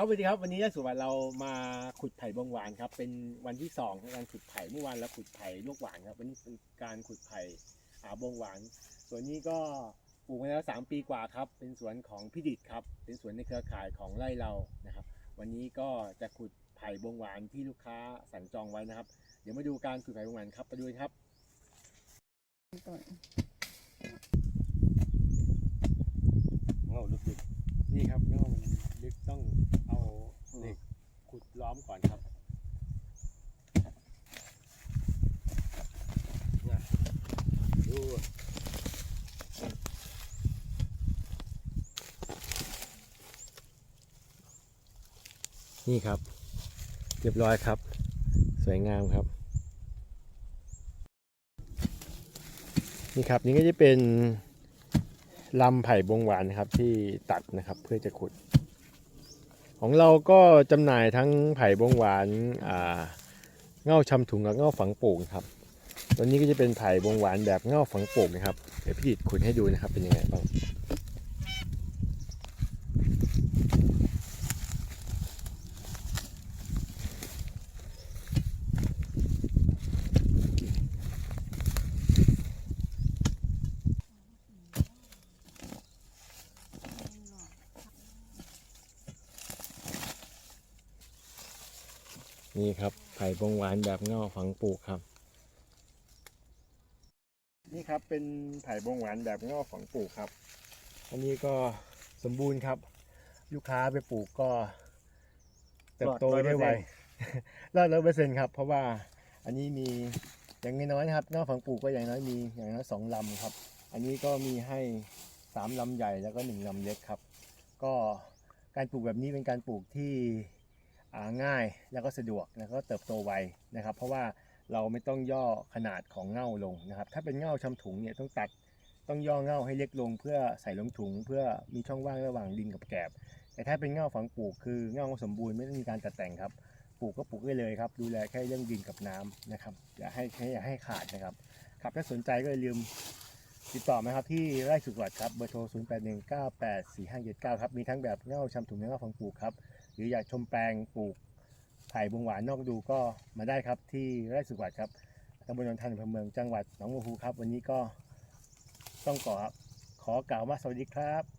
ครับสวัสดีครับวันนี้ยาสุวรรณเรามาขุดไผ่บงหวานครับ เป็นวันที่สองของการขุดไผ่เมื่อวานเราขุดไผ่ลวกหวานครับ วันนี้เป็นการขุดไผ่อาบงหวาน ส่วนนี้ก็ปลูกมาแล้วสามปีกว่าครับ เป็นสวนของพี่ดิดครับ เป็นสวนในเครือข่ายของไร่เรานะครับ วันนี้ก็จะขุดไผ่บงหวานที่ลูกค้าสั่งจองไว้นะครับ เดี๋ยวมาดูการขุดไผ่บงหวานครับไปดูกันครับ ต้น เงาลึกๆนี่ครับเงามันลึกต้องเอาเหล็ก ซ้อมก่อนครับนี่ยดูนี่ครับ เรียบร้อยครับ สวยงามครับ นี่ครับนี่ก็จะเป็นลำไผ่บงหวานครับที่ตัดนะครับเพื่อจะขุด ของเราก็จำหน่ายทั้งไผ่บงหวานอ่าเง่าชำถุงกับเง่าฝังปลูกครับตัวนี้ก็จะเป็นไผ่บงหวานแบบเง่าฝังปลูกนะครับเดี๋ยวพี่ดิดขุดให้ดูนะครับเป็นยังไงบ้าง นี่ครับไผ่บงหวานแบบเง่าฝังปลูกครับ นี่ครับเป็นไผ่บงหวานแบบเง่าฝังปลูกครับ อันนี้ก็สมบูรณ์ครับ ลูกค้าไปปลูกก็เติบโตได้ไวรอดร้อยเปอร์เซ็นต์ครับ เพราะว่าอันนี้มีอย่างน้อยๆนะครับเง่าฝังปลูกก็อย่างน้อยมีอย่างน้อยสองลำครับ อันนี้ก็มีให้สามลำใหญ่แล้วก็หนึ่งลำเล็กครับ ก็การปลูกแบบนี้เป็นการปลูกที่อ่า ง่ายแล้วก็สะดวกแล้วก็เติบโตไวนะครับ เพราะว่าเราไม่ต้องย่อขนาดของเง่าลงนะครับ ถ้าเป็นเง่าชำถุงเนี่ยต้องตัดต้องย่อเง่าให้เล็กลง เพื่อใส่ลงถุง เพื่อมีช่องว่างระหว่างดินกับแกบแต่ถ้าเป็นเง่าฝังปลูกคือเง่าสมบูรณ์ไม่ต้องมีการตัดแต่งครับปลูกก็ปลูกได้เลยครับ ดูแลแค่เรื่องดินกับน้ำนะครับอย่าให้อย่าให้ขาดนะครับครับถ้าสนใจก็อย่าลืมติดต่อมาครับที่ไร่สุขวัดครับเบอร์โทร 0 8 1 9 8 4 5 7 9 ครับ มีทั้งแบบเง่าชำถุงและเง่าฝังปลูกครับ หรืออยากชมแปลงปลูกไผ่บงหวานนอกดูก็มาได้ครับที่ไร่สุขวัดครับตำบลนนทันอำเภอเมืองจังหวัดหนองบัวภูครับ วันนี้ก็ต้องขอขอกล่าวว่าสวัสดีครับ